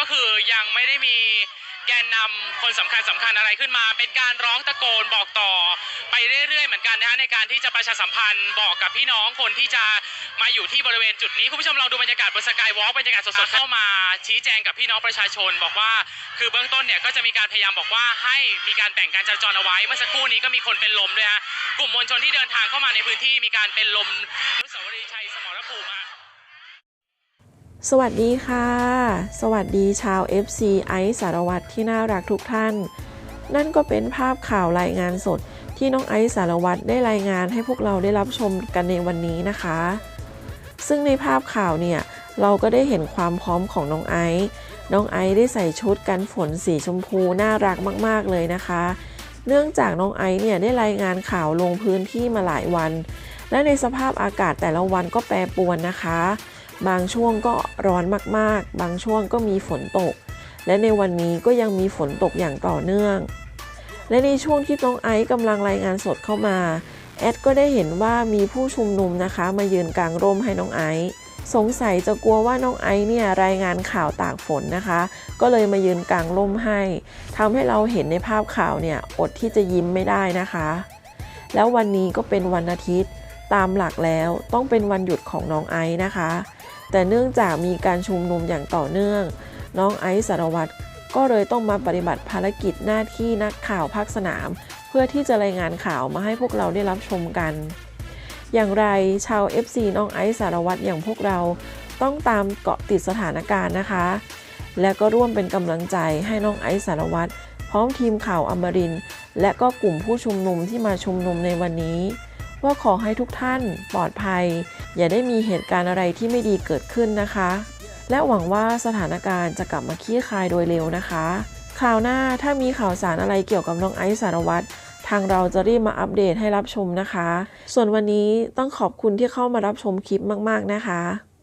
ก็คือยังไม่ได้มีแกนนำคนสำคัญสำคัญอะไรขึ้นมา เป็นการร้องตะโกนบอกต่อ ไปเรื่อยๆเหมือนกันนะฮะในการที่จะประชาสัมพันธ์บอกกับพี่น้องคนที่จะมาอยู่ที่บริเวณจุดนี้คุณผู้ชมลองดูบรรยากาศบนสกายวอล์กบรรยากาศสดๆเข้ามาชี้แจงกับพี่น้องประชาชน บอกว่าคือเบื้องต้นเนี่ยก็จะมีการพยายามบอกว่าให้มีการแบ่งการจราจรเอาไว้ เมื่อสักครู่นี้ก็มีคนเป็นลมด้วยฮะกลุ่มมวลชนที่เดินทางเข้ามาในพื้นที่มีการเป็นลมนุสาวรีย์ชัยสมรภูมิ สวัสดีค่ะ สวัสดีชาว FC ไอซ์สารวัตรที่น่ารักทุกท่าน นั่นก็เป็นภาพข่าวรายงานสดที่น้องไอซ์สารวัตรได้รายงานให้พวกเราได้รับชมกันในวันนี้นะคะ ซึ่งในภาพข่าวเนี่ยเราก็ได้เห็นความพร้อมของน้องไอซ์น้องไอซ์ได้ใส่ชุดกันฝนสีชมพูน่ารักมาก ๆเลยนะคะ เนื่องจากน้องไอซ์เนี่ยได้รายงานข่าวลงพื้นที่มาหลายวัน และในสภาพอากาศแต่ละวันก็แปรปรวนนะคะ บางช่วงก็ร้อนมากๆ บางช่วงก็มีฝนตก และในวันนี้ก็ยังมีฝนตกอย่างต่อเนื่อง และในช่วงที่น้องไอซ์กำลังรายงานสดเข้ามา แอดก็ได้เห็นว่ามีผู้ชุมนุมนะคะ มายืนกลางร่มให้น้องไอซ์สงสัยจะกลัวว่าน้องไอซ์เนี่ยรายงานข่าวตากฝนนะคะ ก็เลยมายืนกลางร่มให้ทำให้เราเห็นในภาพข่าวเนี่ยอดที่จะยิ้มไม่ได้นะคะ แล้ววันนี้ก็เป็นวันอาทิตย์ตามหลักแล้วต้องเป็นวันหยุดของน้องไอซ์นะคะ แต่เนื่องจากมีการชุมนุมอย่างต่อเนื่อง น้องไอซ์สารวัตรก็เลยต้องมาปฏิบัติภารกิจหน้าที่นักข่าวภาคสนาม เพื่อที่จะรายงานข่าวมาให้พวกเราได้รับชมกัน อย่างไรชาว FC น้องไอซ์สารวัตรอย่างพวกเราต้องตามเกาะติดสถานการณ์นะคะ และก็ร่วมเป็นกำลังใจให้น้องไอซ์สารวัตรพร้อมทีมข่าวอมรินและก็กลุ่มผู้ชุมนุมที่มาชุมนุมในวันนี้ ว่าขอให้ทุกท่านปลอดภัย อย่าได้มีเหตุการณ์อะไรที่ไม่ดีเกิดขึ้นนะคะ และหวังว่าสถานการณ์จะกลับมาคลี่คลายโดยเร็วนะคะ คราวหน้าถ้ามีข่าวสารอะไรเกี่ยวกับน้องไอซ์สารวัตรทางเราจะรีบมาอัปเดตให้รับชมนะคะ ส่วนวันนี้ต้องขอบคุณที่เข้ามารับชมคลิปมาก ๆ นะคะ